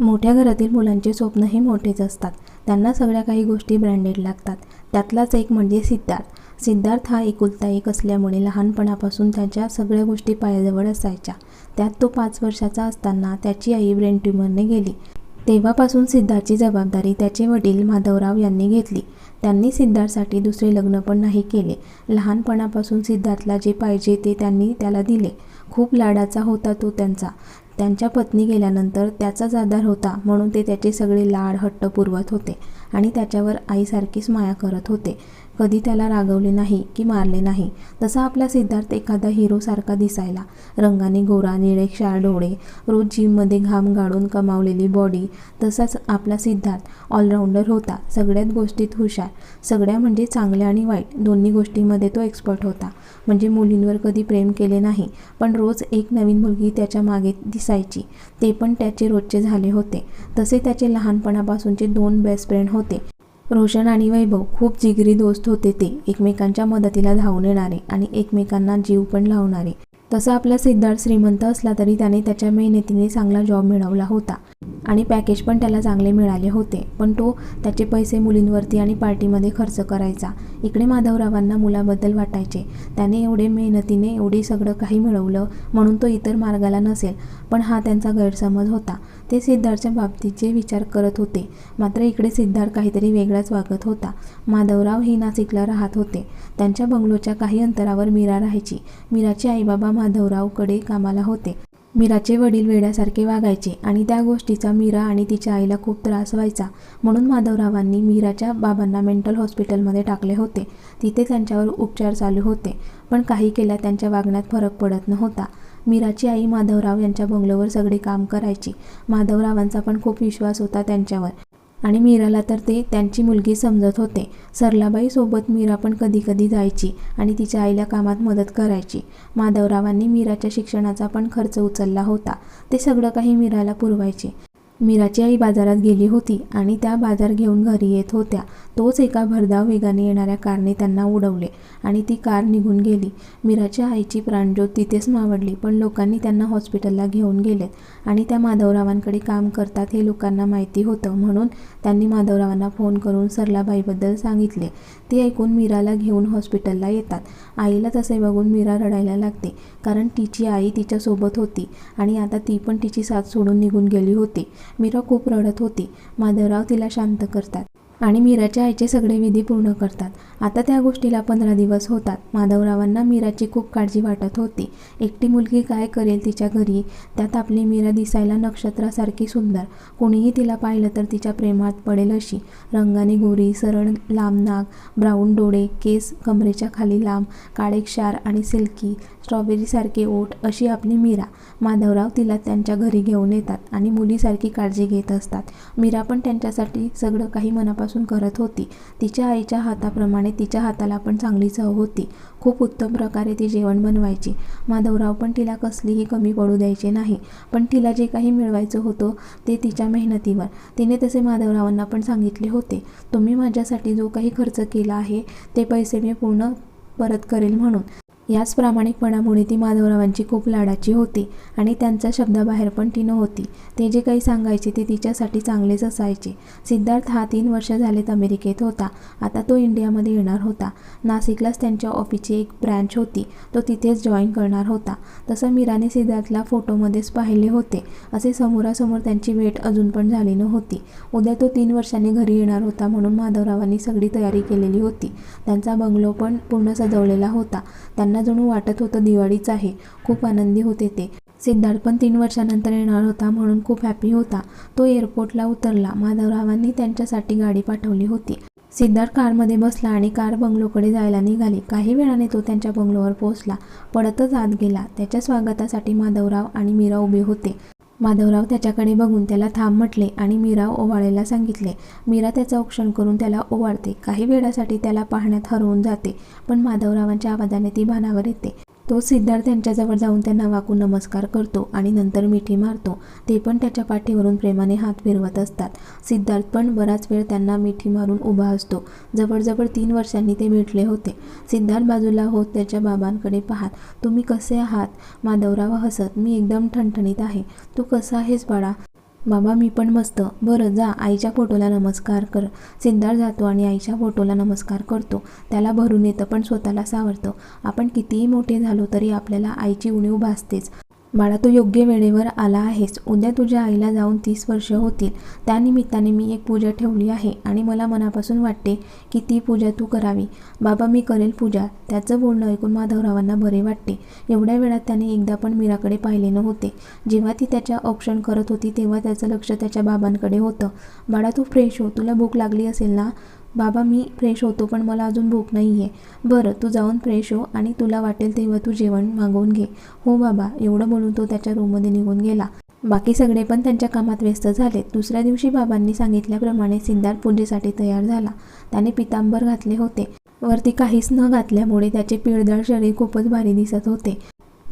मोठ्या घरातील मुलांचे स्वप्न हे मोठेच असतात. त्यांना सगळ्या काही गोष्टी ब्रँडेड लागतात. त्यातलाच एक म्हणजे सिद्धार्थ. सिद्धार्थ हा एकुलता एक असल्यामुळे लहानपणापासून त्याच्या सगळ्या गोष्टी पायाजवळ असायच्या. त्यात तो पाच वर्षाचा असताना त्याची आई ब्रेन ट्युमरने गेली. तेव्हापासून सिद्धार्थची जबाबदारी त्याचे वडील माधवराव यांनी घेतली. त्यांनी सिद्धार्थसाठी दुसरे लग्न पण नाही केले. लहानपणापासून सिद्धार्थला जे पाहिजे ते त्यांनी त्याला दिले. खूप लाडाचा होता तो त्यांचा. त्यांच्या पत्नी गेल्यानंतर त्याचाच आधार होता म्हणून ते त्याचे सगळे लाड हट्ट पुरवत होते आणि त्याच्यावर आईसारखीच माया करत होते. कधी त्याला रागवले नाही की मारले नाही तसा आपला सिद्धार्थ एखादा हिरोसारखा दिसायला. रंगाने गोरा निळे क्षार डोळे रोज जिममध्ये घाम गाळून कमावलेली बॉडी तसाच आपला सिद्धार्थ ऑलराऊंडर होता. सगळ्यात गोष्टीत हुशार सगळ्या म्हणजे चांगल्या आणि वाईट दोन्ही गोष्टींमध्ये तो एक्सपर्ट होता. म्हणजे मुलींवर कधी प्रेम केले नाही पण रोज एक नवीन मुलगी त्याच्यामागे दिसायची. ते पण त्याचे रोजचे झाले होते. तसे त्याचे लहानपणापासूनचे दोन बेस्ट फ्रेंड होते. रोशन आणि वैभव खूप जिगरी दोस्त होते ते. एकमेकांच्या मदतीला धावून येणारे आणि एकमेकांना जीव पण लावणारे. तसा आपला सिद्धार्थ श्रीमंत असला तरी त्याने त्याच्या मेहनतीने चांगला जॉब मिळवला होता. आणि पॅकेज पण त्याला चांगले मिळाले होते. पण तो त्याचे पैसे मुलींवरती आणि पार्टीमध्ये खर्च करायचा. इकडे माधवरावांना मुलाबद्दल वाटायचे. त्याने एवढे मेहनतीने एवढे सगळं काही मिळवलं म्हणून तो इतर मार्गाला नसेल. पण हा त्यांचा गैरसमज होता. ते सिद्धार्थच्या बाबतीचे विचार करत होते. मात्र इकडे सिद्धार्थ काहीतरी वेगळाच वागत होता. माधवराव ही नाशिकला राहत होते. त्यांच्या बंगलोच्या काही अंतरावर मीरा राहायची. मीराचे आईबाबा माधवरावकडे कामाला होते. मीराचे वडील वेड्यासारखे वागायचे आणि त्या गोष्टीचा मीरा आणि तिच्या आईला खूप त्रास व्हायचा. म्हणून माधवरावांनी मीराच्या बाबांना मेंटल हॉस्पिटलमध्ये टाकले होते. तिथे त्यांच्यावर उपचार चालू होते. पण काही केल्या त्यांच्या वागण्यात फरक पडत नव्हता. मीराची आई माधवराव यांच्या बंगलोवर सगळे काम करायची. माधवरावांचा पण खूप विश्वास होता त्यांच्यावर. आणि मीराला तर ते त्यांची मुलगी समजत होते. सरलाबाईसोबत मीरा पण कधीकधी जायची आणि तिच्या आईला कामात मदत करायची. माधवरावांनी मीराच्या शिक्षणाचा पण खर्च उचलला होता. ते सगळं काही मीराला पुरवायचे. मीराची आई बाजारात गेली होती आणि त्या बाजार घेऊन घरी येत होत्या. तोच एका भरधाव वेगाने येणाऱ्या कारने त्यांना उडवले आणि ती कार निघून गेली. मीराच्या आईची प्राणज्योत तिथेच मावडली पण लोकांनी त्यांना हॉस्पिटलला घेऊन गेलेत आणि त्या माधवरावांकडे काम करतात हे लोकांना माहिती होतं म्हणून त्यांनी माधवरावांना फोन करून सरलाबाईबद्दल सांगितले. ती ऐकून मीराला घेऊन हॉस्पिटलला येतात. आईला तसे बघून मीरा रडायला लागते कारण तिची आई तिच्यासोबत होती आणि आता ती पण तिची साथ सोडून निघून गेली होती. मीरा खूप रडत होती. माधवराव तिला शांत करतात. आणि मीराच्या आईचे सगळे विधी पूर्ण करतात. आता त्या गोष्टीला पंधरा दिवस होतात. माधवरावांना मीराची खूप काळजी वाटत होती. एकटी मुलगी काय करेल तिच्या घरी? त्यात आपली मीरा दिसायला नक्षत्रासारखी सुंदर. कोणीही तिला पाहिलं तर तिच्या प्रेमात पडेल अशी. रंगाने गोरी सरळ लांब नाक ब्राऊन डोळे केस कमरेच्या खाली लांब काळे क्षार आणि सिल्की स्ट्रॉबेरीसारखे ओठ अशी आपली मीरा. माधवराव तिला त्यांच्या घरी घेऊन येतात आणि मुलीसारखी काळजी घेत असतात. मीरा पण त्यांच्यासाठी सगळं काही मनापासून करत होती. तिच्या आईच्या हाताप्रमाणे तिच्या हाताला पण चांगली चव होती. खूप उत्तम प्रकारे ती जेवण बनवायची. माधवराव पण तिला कसलीही कमी पडू द्यायचे नाही. पण तिला जे काही मिळवायचं होतं ते तिच्या मेहनतीवर. तिने तसे माधवरावांना पण सांगितले होते. तुम्ही माझ्यासाठी जो काही खर्च केला आहे ते पैसे मी पूर्ण परत करेल म्हणून. याच प्रामाणिकपणामुळे ती माधवरावांची खूप लाडाची होती आणि त्यांच्या शब्दाबाहेर पण ती नव्हती. ते जे काही सांगायचे ते तिच्यासाठी चांगलेच असायचे. सिद्धार्थ हा तीन वर्ष झालेत अमेरिकेत होता. आता तो इंडियामध्ये येणार होता. नाशिकलाच त्यांच्या ऑफिसची एक ब्रँच होती. तो तिथेच जॉईन करणार होता. तसं मीराने सिद्धार्थला फोटोमध्येच पाहिले होते. असे समोरासमोर त्यांची भेट अजून पण झाली नव्हती. उद्या तो तीन वर्षांनी घरी येणार होता म्हणून माधवरावांनी सगळी तयारी केलेली होती. त्यांचा बंगलो पण पूर्ण सजवलेला होता. त्यांना जणू वाटत होतं दिवाळीच आहे. खूप आनंदी होते ते. सिद्धार्थ पण तीन वर्षानंतर येणार होता म्हणून खूप हॅपी होता. तो एअरपोर्टला उतरला. माधवरावांनी त्यांच्यासाठी गाडी पाठवली होती. सिद्धार्थ कारमध्ये बसला आणि कार बंगलोकडे जायला निघाली. काही वेळाने तो त्यांच्या बंगलोवर पोहोचला. पडतच आत गेला. त्याच्या स्वागतासाठी माधवराव आणि मीरा उभे होते. माधवराव त्याच्याकडे बघून त्याला थांब म्हटले आणि मीरा ओवाळायला सांगितले. मीरा त्याचं औक्षण करून त्याला ओवाळते. काही वेळासाठी त्याला पाहण्यात हरवून जाते पण माधवरावांच्या आवाजाने ती भानावर येते. तो सिद्धार्थ त्यांच्याजवळ जाऊन त्यांना वाकून नमस्कार करतो आणि नंतर मिठी मारतो. ते पण त्याच्या पाठीवरून प्रेमाने हात फिरवत असतात. सिद्धार्थ पण बराच वेळ त्यांना मिठी मारून उभा असतो. जवळजवळ तीन वर्षांनी ते भेटले होते. सिद्धार्थ बाजूला होत त्याच्या बाबांकडे पाहत तुम्ही कसे आहात? माधवराव हसत मी एकदम ठणठणीत आहे. तू कसा आहेस बाळा? बाबा मी पण मस्त. बरं जा. आईच्या फोटोला नमस्कार कर. सिद्धार्थ जातो आणि आईच्या फोटोला नमस्कार करतो. त्याला भरून येतं पण स्वतःला सावरतं. आपण कितीही मोठे झालो तरी आपल्याला आईची उणीव भासतेच. बाळा तू योग्य वेळेवर आला आहेस. उद्या तुझ्या आईला जाऊन तीस वर्ष होतील. त्यानिमित्ताने मी एक पूजा ठेवली आहे आणि मला मनापासून वाटते की ती पूजा तू करावी. बाबा मी करेल पूजा. त्याचं बोलणं ऐकून माधवरावांना बरे वाटते. एवढ्या वेळात त्याने एकदा पण मीराकडे पाहिले नव्हते. जेव्हा ती त्याच्या ऑप्शन करत होती तेव्हा त्याचं लक्ष त्याच्या बाबांकडे होतं. बाळा तू फ्रेश हो. तुला भूक लागली असेल ना? बाबा मी फ्रेश होतो पण मला अजून भूक नाही आहे बरं तू जाऊन फ्रेश हो आणि तुला वाटेल तेव्हा तू जेवण मागवून घे. हो बाबा एवढं बोलून तो त्याच्या रूममध्ये निघून गेला. बाकी सगळे पण त्यांच्या कामात व्यस्त झाले. दुसऱ्या दिवशी बाबांनी सांगितल्याप्रमाणे सिद्धार्थ पूजेसाठी तयार झाला. त्याने पितांबर घातले होते. वरती काहीच न घातल्यामुळे त्याचे पिळदळ शरीर खूपच भारी दिसत होते.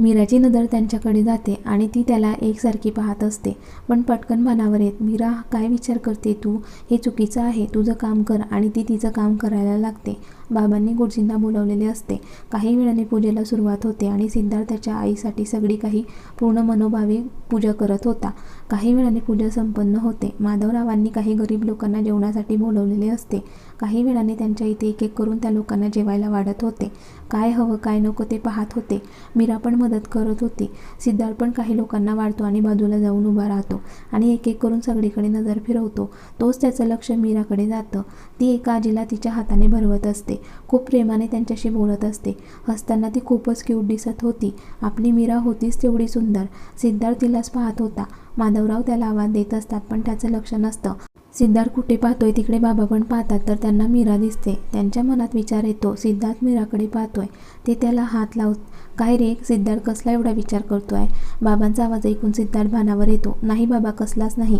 मीराची नजर त्यांच्याकडे जाते आणि ती त्याला एकसारखी पाहत असते. पण पटकन मनावर येत मीरा काय विचार करते तू? हे चुकीचं आहे. तुझं काम कर. आणि ती तिचं काम करायला लागते. बाबांनी गुरुजींना बोलवलेले असते. काही वेळाने पूजेला सुरुवात होते आणि सिद्धार्थ त्याच्या आईसाठी सगळी काही पूर्ण मनोभावे पूजा करत होता. काही वेळाने पूजा संपन्न होते. माधवरावांनी काही गरीब लोकांना जेवणासाठी बोलवलेले असते. काही वेळाने त्यांच्या इथे एक एक करून त्या लोकांना जेवायला वाढत होते. काय हवं काय नको ते पाहत होते. मीरा पण मदत करत होती. सिद्धार्थ पण काही लोकांना वाढतो आणि बाजूला जाऊन उभा राहतो आणि एक एक करून सगळीकडे नजर फिरवतो. तोच त्याचं लक्ष मीराकडे जातं. ती एका आजीला तिच्या हाताने भरवत असते. खूप प्रेमाने त्यांच्याशी बोलत असते. हसताना ती खूपच क्यूट दिसत होती. आपली मीरा होतीच तेवढी सुंदर. सिद्धार्थ तिलाच पाहत होता. माधवराव त्याला आवाज देत असतात पण त्याचं लक्ष नसतं. सिद्धार्थ कुठे पाहतोय? तिकडे बाबा पण पाहतात तर त्यांना मीरा दिसते. त्यांच्या मनात विचार येतो. सिद्धार्थ मीराकडे पाहतोय. ते त्याला हात लावत काय रे? सिद्धार्थ कसला एवढा विचार करतोय? बाबांचा आवाज ऐकून सिद्धार्थ भानावर येतो. नाही बाबा कसलाच नाही.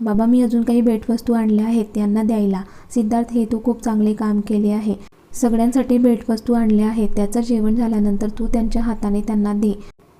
बाबा मी अजून काही भेटवस्तू आणल्या आहेत त्यांना द्यायला. सिद्धार्थ हे तू खूप चांगले काम केले आहे. सगळ्यांसाठी भेटवस्तू आणल्या आहेत. त्याचं जेवण झाल्यानंतर तू त्यांच्या हाताने त्यांना दे.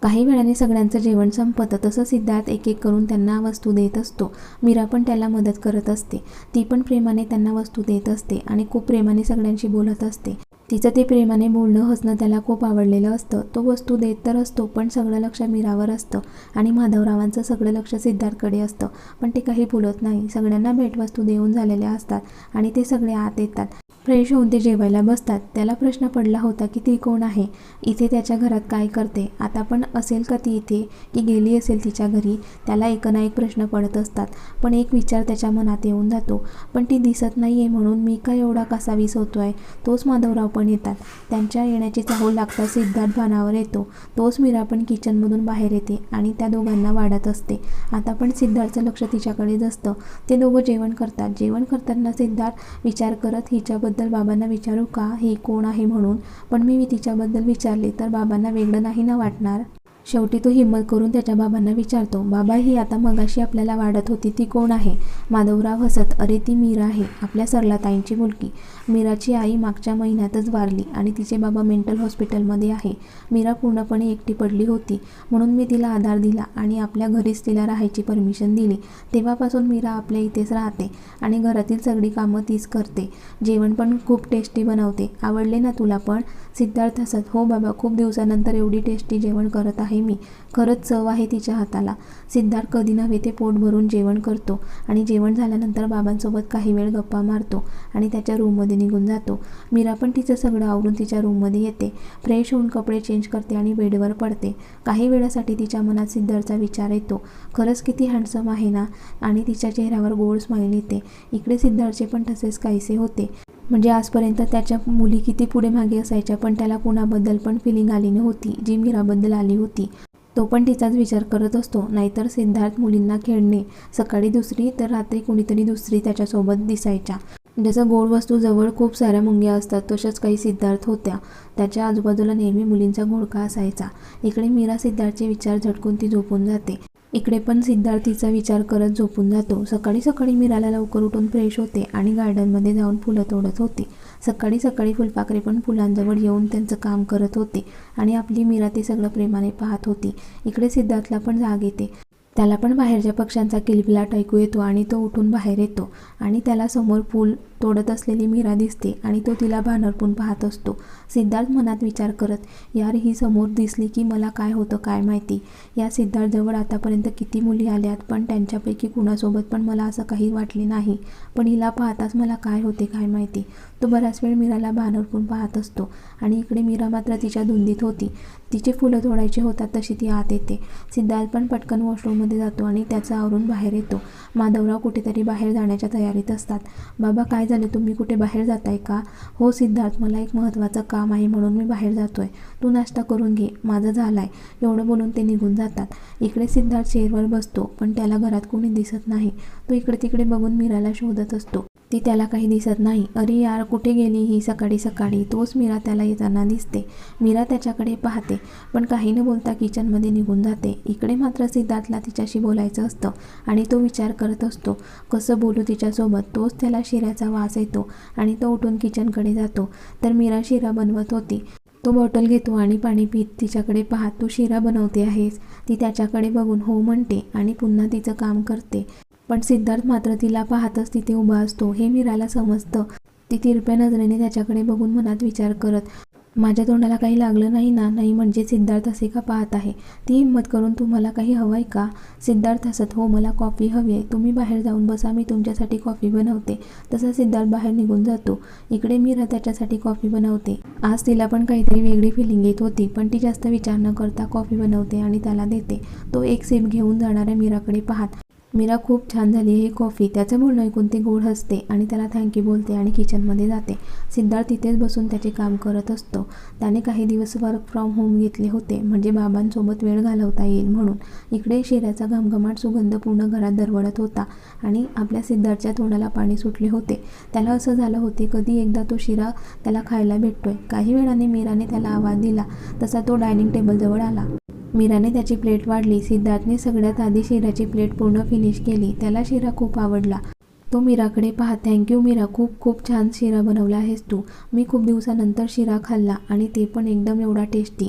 काही वेळाने सगळ्यांचं जेवण संपतं. तसं सिद्धार्थ एक एक करून त्यांना वस्तू देत असतो. मीरा पण त्याला मदत करत असते. ती पण प्रेमाने त्यांना वस्तू देत असते आणि खूप प्रेमाने सगळ्यांशी बोलत असते. तिचं ते प्रेमाने बोलणं हसणं त्याला खूप आवडलेलं असतं. तो वस्तू देत तर असतो पण सगळं लक्ष मीरावर असतं आणि माधवरावांचं सगळं लक्ष सिद्धार्थकडे असतं. पण ते काही बोलत नाही. सगळ्यांना भेटवस्तू देऊन झालेल्या असतात आणि ते सगळे आत येतात. फ्रेश होऊन ते जेवायला बसतात. त्याला प्रश्न पडला होता की ती कोण आहे? इथे त्याच्या घरात काय करते? आता पण असेल का ती इथे? की गेली असेल तिच्या घरी? त्याला एक ना एक प्रश्न पडत असतात. पण एक विचार त्याच्या मनात येऊन जातो. पण ती दिसत नाही आहे म्हणून मी का एवढा कसा होतो आहे तोच माधवराव पण येतात. त्यांच्या येण्याची चाहूल लागता सिद्धार्थ भानावर येतो. तोच मीरा पण किचनमधून बाहेर येते आणि त्या दोघांना वाढत असते. आता पण सिद्धार्थचं लक्ष तिच्याकडेच असतं. ते दोघं जेवण करतात. जेवण करताना सिद्धार्थ विचार करत हिच्या तिच्याबद्दल बाबांना विचारू का? ही कोण आहे म्हणून? पण मी तिच्याबद्दल विचारले तर बाबांना वेगळं नाही ना वाटणार? शेवटी तो हिंमत करून त्याच्या बाबांना विचारतो बाबा ही आता मगाशी आपल्याला वाढत होती ती कोण आहे? माधवराव हसत अरे ती मीरा आहे आपल्या सरलाताईंची मुलगी. मीराची आई मागच्या महिन्यातच वारली आणि तिचे बाबा मेंटल हॉस्पिटलमध्ये आहे. मीरा पूर्णपणे एकटी पडली होती म्हणून मी तिला आधार दिला आणि आपल्या घरीच तिला राहायची परमिशन दिली. तेव्हापासून मीरा आपल्या इथेच राहते आणि घरातील सगळी कामं तीच करते. जेवण पण खूप टेस्टी बनवते. आवडले ना तुला पण? सिद्धार्थ हसत हो बाबा खूप दिवसानंतर एवढी टेस्टी जेवण करत आहे मी. खरंच चव आहे तिच्या हाताला. सिद्धार्थ कधी नव्हे ते पोट भरून जेवण करतो आणि जेवण झाल्यानंतर बाबांसोबत काही वेळ गप्पा मारतो आणि त्याच्या रूममध्ये निघून जातो. मीरा पण तिचं सगळं आवरून तिच्या रूममध्ये येते. फ्रेश होऊन कपडे चेंज करते आणि बेडवर पडते. काही वेळासाठी तिच्या मनात सिद्धार्थचा विचार येतो. खरंच किती हँडसम आहे ना? आणि तिच्या चेहऱ्यावर गोड स्माईल येते. इकडे सिद्धार्थचे पण तसेच काहीसे होते. म्हणजे आजपर्यंत त्याच्या मुली किती पुढे मागे असायच्या पण त्याला कुणाबद्दल पण फिलिंग आली नव्हती. जी मीराबद्दल आली होती. तो पण तिचाच विचार करत असतो. नाहीतर सिद्धार्थ मुलींना खेळणे सकाळी दुसरी तर रात्री कुणीतरी दुसरी त्याच्यासोबत दिसायच्या. जसं गोड वस्तू जवळ खूप साऱ्या मुंग्या असतात तशाच काही सिद्धार्थ होत्या. त्याच्या आजूबाजूला नेहमी मुलींचा घोळका असायचा. इकडे मीरा सिद्धार्थचे विचार झटकून ती झोपून जाते. इकडे पण सिद्धार्थीचा विचार करत झोपून जातो. सकाळी सकाळी मीराला लवकर उठून फ्रेश होते आणि गार्डनमध्ये जाऊन फुलं तोडत होते. सकाळी सकाळी फुलपाखरे पण फुलांजवळ येऊन त्यांचं काम करत होते आणि आपली मीरा ते सगळं प्रेमाने पाहत होती. इकडे सिद्धार्थला पण जाग येते. त्याला पण बाहेरच्या पक्ष्यांचा किलबिलाट ऐकू येतो आणि तो उठून बाहेर येतो. आणि त्याला समोर पूल तोडत असलेली मीरा दिसते आणि तो तिला भानरपून पाहत असतो. सिद्धार्थ मनात विचार करत यार ही समोर दिसली की मला काय होतं काय माहिती? या सिद्धार्थजवळ आतापर्यंत किती मुली आल्यात पण त्यांच्यापैकी कुणासोबत पण मला असं काही वाटले नाही. पण हिला पाहताच मला काय होते काय माहिती? तो बराच वेळ मीराला भानरपून पाहत असतो आणि इकडे मीरा मात्र तिच्या धुंदीत होती. तिचे फुलं तोडायची होतात तशी ती आत येते. सिद्धार्थ पण पटकन वॉशरूममध्ये जातो आणि त्याचा आवरून बाहेर येतो. माधवराव कुठेतरी बाहेर जाण्याच्या तयारीत असतात. बाबा काय झाले? तुम्ही कुठे बाहेर जाताय का? हो सिद्धार्थ मला एक महत्त्वाचं काम आहे म्हणून मी बाहेर जातोय. तू नाश्ता करून घे. माझं झालं आहे एवढं बोलून ते निघून जातात. इकडे सिद्धार्थ चेअरवर बसतो पण त्याला घरात कोणी दिसत नाही. तो इकडे तिकडे बघून मीराला शोधत असतो. ती त्याला काही दिसत नाही. अरे यार कुठे गेली ही सकाळी सकाळी? तोच मीरा त्याला येताना दिसते. मीरा त्याच्याकडे पाहते पण काही न बोलता किचनमध्ये निघून जाते. इकडे मात्र सिद्धार्थला तिच्याशी बोलायचं असतं आणि तो विचार करत असतो. कसं बोलू तिच्यासोबत? तोच त्याला शिऱ्याचा वास येतो आणि तो उठून किचनकडे जातो. तर मीरा शिरा बनवत होती. तो बॉटल घेतो आणि पाणी पित तिच्याकडे पाहत तू शिरा बनवते आहेस. ती त्याच्याकडे बघून हो म्हणते आणि पुन्हा तिचं काम करते. पण सिद्धार्थ मात्र तिला पाहतच तिथे उभा असतो. हे मीराला समजतं. ती तिरप्या नजरेने त्याच्याकडे बघून मनात विचार करत माझ्या तोंडाला काही लागलं नाही ना? नाही म्हणजे सिद्धार्थ असे का पाहत आहे? ती हिंमत करून तुम्हाला काही हवं आहे का? सिद्धार्थ हसत हो मला कॉफी हवी आहे. तुम्ही बाहेर जाऊन बसा. मी तुमच्यासाठी कॉफी बनवते. तसा सिद्धार्थ बाहेर निघून जातो. इकडे मीरा त्याच्यासाठी कॉफी बनवते. आज तिला पण काहीतरी वेगळी फिलिंग येत होती पण ती जास्त विचार न करता कॉफी बनवते आणि त्याला देते. तो एक सिप घेऊन जाणाऱ्या मीराकडे पाहत मीरा खूप छान झाली हे कॉफी त्याचं बोलणं ऐकून ती गोड हसते आणि त्याला थँक्यू बोलते आणि किचनमध्ये जाते. सिद्धार्थ तिथेच बसून त्याचे काम करत असतो. त्याने काही दिवस वर्क फ्रॉम होम घेतले होते. म्हणजे बाबांसोबत वेळ घालवता येईल म्हणून. इकडे शिऱ्याचा घमघमाट सुगंध पूर्ण घरात दरवळत होता आणि आपल्या सिद्धार्थच्या तोंडाला पाणी सुटले होते. त्याला असं झालं होते कधी एकदा तो शिरा त्याला खायला भेटतोय. काही वेळाने मीराने त्याला आवाज दिला. तसा तो डायनिंग टेबलजवळ आला. मीराने त्याची प्लेट वाढली सिद्धार्थने सगळ्यात आधी शिराची प्लेट पूर्ण फिनिश केली त्याला शिरा खूप आवडला. तो मीराकडे पहा थँक्यू मीरा खूप खूप छान शिरा बनवला आहेस तू. मी खूप दिवसानंतर शिरा खाल्ला आणि ते पण एकदम एवढा टेस्टी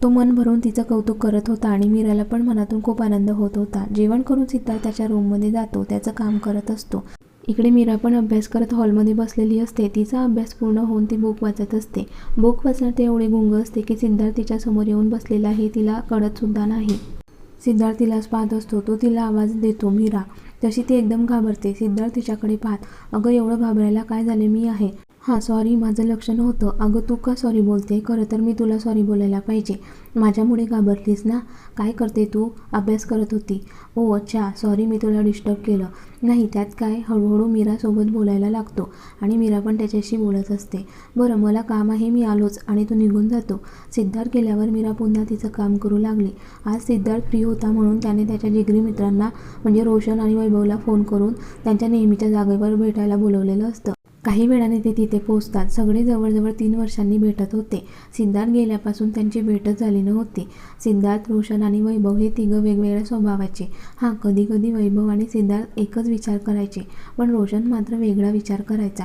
तो मन भरून तिचं कौतुक करत होता आणि मीराला पण मनातून खूप आनंद होत होता. जेवण करून सिद्धार्थ त्याच्या रूममध्ये जातो त्याचं काम करत असतो. इकडे मीरा पण अभ्यास करत हॉलमध्ये बसलेली असते. तिचा अभ्यास पूर्ण होऊन ती बुक वाचत असते. बुक वाचण्यात ती एवढी गुंग असते की सिद्धार्थ तिच्या समोर येऊन बसलेला आहे तिला कळत सुद्धा नाही. सिद्धार्थ तिलाच पाहत असतो. तो तिला आवाज देतो मीरा तशी ती एकदम घाबरते. सिद्धार्थ तिच्याकडे पाहत अगं एवढं घाबरायला काय झाले? मी आहे. हां सॉरी माझं लक्ष नव्हतं. अगं तू का सॉरी बोलते खरं तर मी तुला सॉरी बोलायला पाहिजे. माझ्यामुळे घाबरलीस ना? काय करते तू? अभ्यास करत होती. ओ अच्छा सॉरी मी तुला डिस्टर्ब केलं. नाही त्यात काय? हळूहळू मीरासोबत बोलायला लागतो आणि मीरा पण त्याच्याशी बोलत असते. बरं मला काम आहे मी आलोच आणि तो निघून जातो. सिद्धार्थ गेल्यावर मीरा पुन्हा तिचं काम करू लागली. आज सिद्धार्थ फ्री होता म्हणून त्याने त्याच्या जिगरी मित्रांना म्हणजे रोशन आणि वैभवला फोन करून त्यांच्या नेहमीच्या जागेवर भेटायला बोलवलेलं असतं. काही वेळाने ते तिथे पोहोचतात. सगळे जवळजवळ तीन वर्षांनी भेटत होते. सिद्धार्थ गेल्यापासून त्यांची भेटच झाली नव्हती. सिद्धार्थ रोशन आणि वैभव हे तिघं वेगवेगळ्या स्वभावाचे. हां कधी कधी वैभव आणि सिद्धार्थ एकच विचार करायचे पण रोशन मात्र वेगळा विचार करायचा.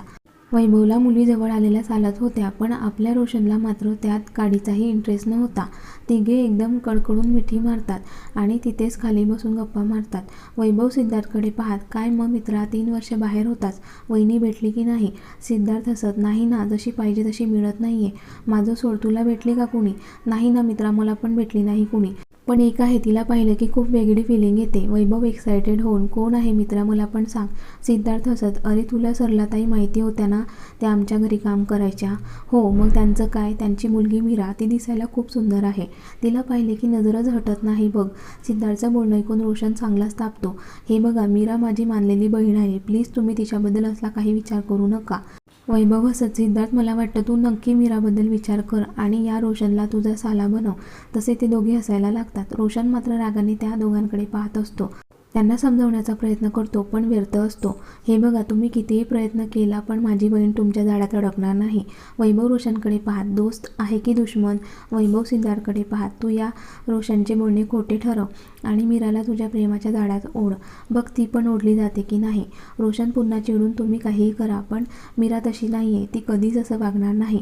वैभवला मुली जवळ आलेल्या चालत होत्या पण आपल्या रोशनला मात्र त्यात काडीचाही इंटरेस्ट नव्हता. तिघे एकदम कडकडून मिठी मारतात आणि तिथेच खाली बसून गप्पा मारतात. वैभव सिद्धार्थकडे पाहत काय मग मित्रा तीन वर्ष बाहेर होताच वहिनी भेटली की नाही? सिद्धार्थ हसत नाही ना जशी पाहिजे तशी मिळत नाही आहे माझं सोड तुला भेटली का कुणी? नाही ना मित्रा मला पण भेटली नाही कुणी. पण एक आहे तिला पाहिलं की खूप वेगळी फिलिंग येते. वैभव एक्सायटेड होऊन कोण आहे मित्रा मला पण सांग. सिद्धार्थ हसत अरे तुला सरलाताई माहिती होत्या ना त्या आमच्या घरी काम करायच्या. हो मग त्यांचं काय? त्यांची मुलगी मीरा ती दिसायला खूप सुंदर आहे. तिला पाहिले की नजरच हटत नाही बघ. सिद्धार्थचं बोलणं ऐकून रोशन चांगलाच तापतो. हे बघा मीरा माझी मानलेली बहीण आहे. प्लीज तुम्ही तिच्याबद्दल असला काही विचार करू नका. वैभव हसत सिद्धार्थ मला वाटतं तू नक्की मीराबद्दल विचार कर आणि या रोशनला तुझा साला बनव. तसे ते दोघे हसायला लागतात. रोशन मात्र रागाने त्या दोघांकडे पाहत असतो. त्यांना समजवण्याचा प्रयत्न करतो पण व्यर्थ असतो. हे बघा तुम्ही कितीही प्रयत्न केला पण माझी बहीण तुमच्या झाडात अडकणार नाही. वैभव रोशनकडे पाहत दोस्त आहे की दुश्मन? वैभव सिद्धार्थकडे पाहत तू या रोशनचे बोलणे खोटे ठरव आणि मीराला तुझ्या प्रेमाच्या झाडात ओढ. बघ ती पण ओढली जाते की नाही. रोशन पुन्हा चिडून तुम्ही काहीही करा पण मीरा तशी नाही आहे ती कधीच असं वागणार नाही.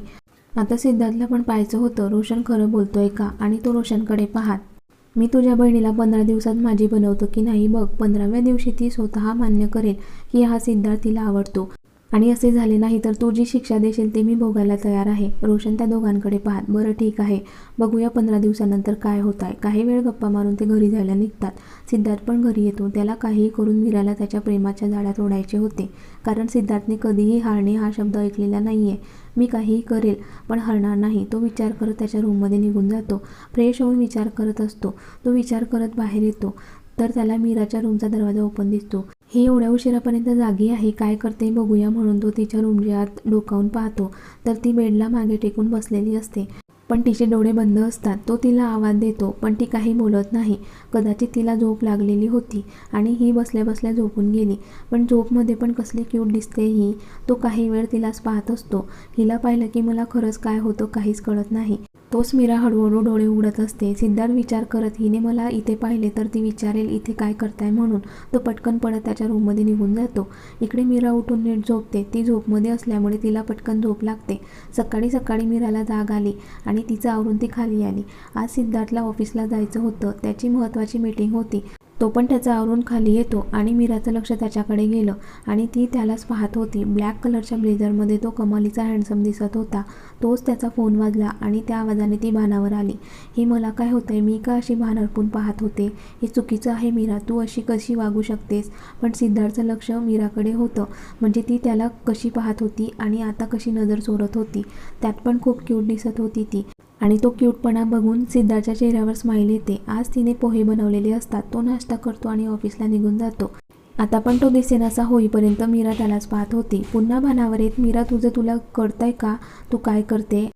आता सिद्धार्थला पण पाहायचं होतं रोशन खरं बोलतोय का? आणि तो रोशनकडे पाहत मी तुझ्या बहिणीला पंधरा दिवसात माझी बनवतो की नाही बघ. पंधराव्या दिवशी ती स्वतः मान्य करेल की हा सिद्धार्थ तिला आवडतो. आणि असे झाले नाही तर तू जी शिक्षा देशील ते मी भोगायला तयार आहे. रोशन त्या दोघांकडे पाहत बरं ठीक आहे. बघूया पंधरा दिवसानंतर काय होत आहे काही वेळ गप्पा मारून ते घरी जायला निघतात. सिद्धार्थ पण घरी येतो. त्याला काहीही करून मीराला त्याच्या प्रेमाच्या झाडात ओढायचे होते. कारण सिद्धार्थने कधीही हारणे हा शब्द ऐकलेला नाही आहे मी काहीही करेल पण हरणार नाही. तो विचार करत त्याच्या रूममध्ये निघून जातो. फ्रेश होऊन विचार करत असतो. तो विचार करत बाहेर येतो. तर त्याला मीराच्या रूमचा दरवाजा ओपन दिसतो. ही एवढ्या उशिरापर्यंत जागी आहे काय करते बघूया म्हणून तो तिच्या रूमच्या आत डोकावून पाहतो. तर ती बेडला मागे टेकून बसलेली असते. पण तिचे डोळे बंद असतात. तो तिला आवाज देतो पण ती काही बोलत नाही. कदाचित तिला झोप लागलेली होती आणि ही बसल्या बसल्या झोपून गेली. पण झोपमध्ये पण कसली क्यूट दिसते ही. तो काही वेळ तिलाच पाहत असतो. हिला पाहिलं की मला खरंच काय होतं काहीच कळत नाही. तोच मीरा हळूहळू डोळे उघडत असते. सिद्धार्थ विचार करत हिने मला इथे पाहिले तर ती विचारेल इथे काय करताय? म्हणून तो पटकन पडत त्याच्या रूममध्ये निघून जातो. इकडे मीरा उठून नीट झोपते. ती झोपमध्ये असल्यामुळे तिला पटकन झोप लागते. सकाळी सकाळी मीराला जाग आली आणि तिचं आवरून ती खाली आली. आज सिद्धार्थला ऑफिसला जायचं होतं. त्याची महत्त्वाची मीटिंग होती. तो पण त्याचा आवरून खाली येतो आणि मीराचं लक्ष त्याच्याकडे गेलं आणि ती त्यालाच पाहत होती. ब्लॅक कलरच्या ब्लेझरमध्ये तो कमालीचा हँडसम दिसत होता. तोच त्याचा फोन वाजला आणि त्या आवाजाने ती भानावर आली. हे मला काय होतंय? मी का अशी भान अडपून पाहत होते? हे चुकीचं आहे मीरा. तू अशी कशी वागू शकतेस? पण सिद्धार्थचं लक्ष मीराकडे होतं. म्हणजे ती त्याला कशी पाहत होती आणि आता कशी नजर चोरत होती? त्यात पण खूप क्यूट दिसत होती ती. आणि तो क्यूटपणा बघून सिद्धार्थच्या चेहऱ्यावर स्माईल येते. आज तिने पोहे बनवलेले असतात. तो नाश्ता करतो आणि ऑफिसला निघून जातो. आता पण तो दिसेनासा होईपर्यंत मीरा त्यालाच पाहत होती. पुन्हा भानावर येत मीरा तुझं तुला कळतंय का? तू काय करते?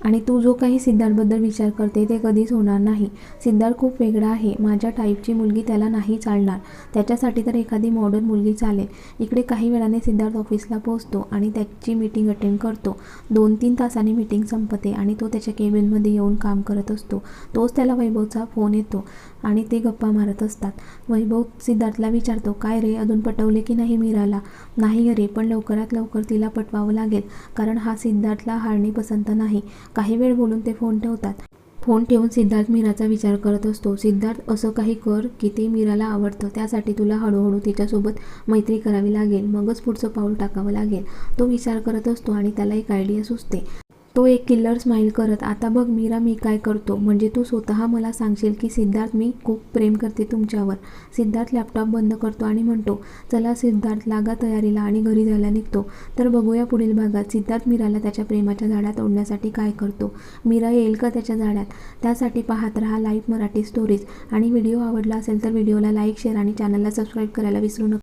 आणि तू जो काही सिद्धार्थबद्दल विचार करते ते कधीच होणार नाही. सिद्धार्थ खूप वेगळा आहे. माझ्या टाईपची मुलगी त्याला नाही चालणार. त्याच्यासाठी तर एखादी मॉडर्न मुलगी चालेल. इकडे काही वेळाने सिद्धार्थ ऑफिसला पोहोचतो आणि त्याची मीटिंग अटेंड करतो. दोन तीन तासांनी मीटिंग संपते आणि तो त्याच्या केबिनमध्ये येऊन काम करत असतो. तोच त्याला वैभवचा फोन येतो. आणि ते गप्पा मारत असतात. वैभव सिद्धार्थला विचारतो काय रे अजून पटवले की नाही मीराला? नाही अरे पण लवकरात लवकर तिला पटवावं लागेल कारण हा सिद्धार्थला हारणे पसंत नाही. काही वेळ बोलून ते फोन ठेवतात. फोन ठेवून सिद्धार्थ मीराचा विचार करत असतो. सिद्धार्थ असं काही कर की ते मीराला आवडतं त्यासाठी तुला हळूहळू तिच्यासोबत मैत्री करावी लागेल मगच पुढचं पाऊल टाकावं लागेल. तो विचार करत असतो आणि त्याला एक आयडिया सुचते. तो एक किल्लर स्माईल करत आता बघ मीरा मी काय करतो. म्हणजे तू स्वतः मला सांगशील की सिद्धार्थ मी खूप प्रेम करते तुमच्यावर. सिद्धार्थ लॅपटॉप बंद करतो आणि म्हणतो चला सिद्धार्थ लागा तयारीला आणि घरी जायला निघतो. तर बघूया पुढील भागात सिद्धार्थ मीराला त्याच्या प्रेमाच्या झाडात ओढण्यासाठी काय करतो. मीरा येईल का त्याच्या झाडात? त्यासाठी पाहत राहा लाईव्ह मराठी स्टोरीज आणि व्हिडिओ आवडला असेल तर व्हिडिओला लाईक शेअर आणि चॅनलला सबस्क्राईब करायला विसरू नका.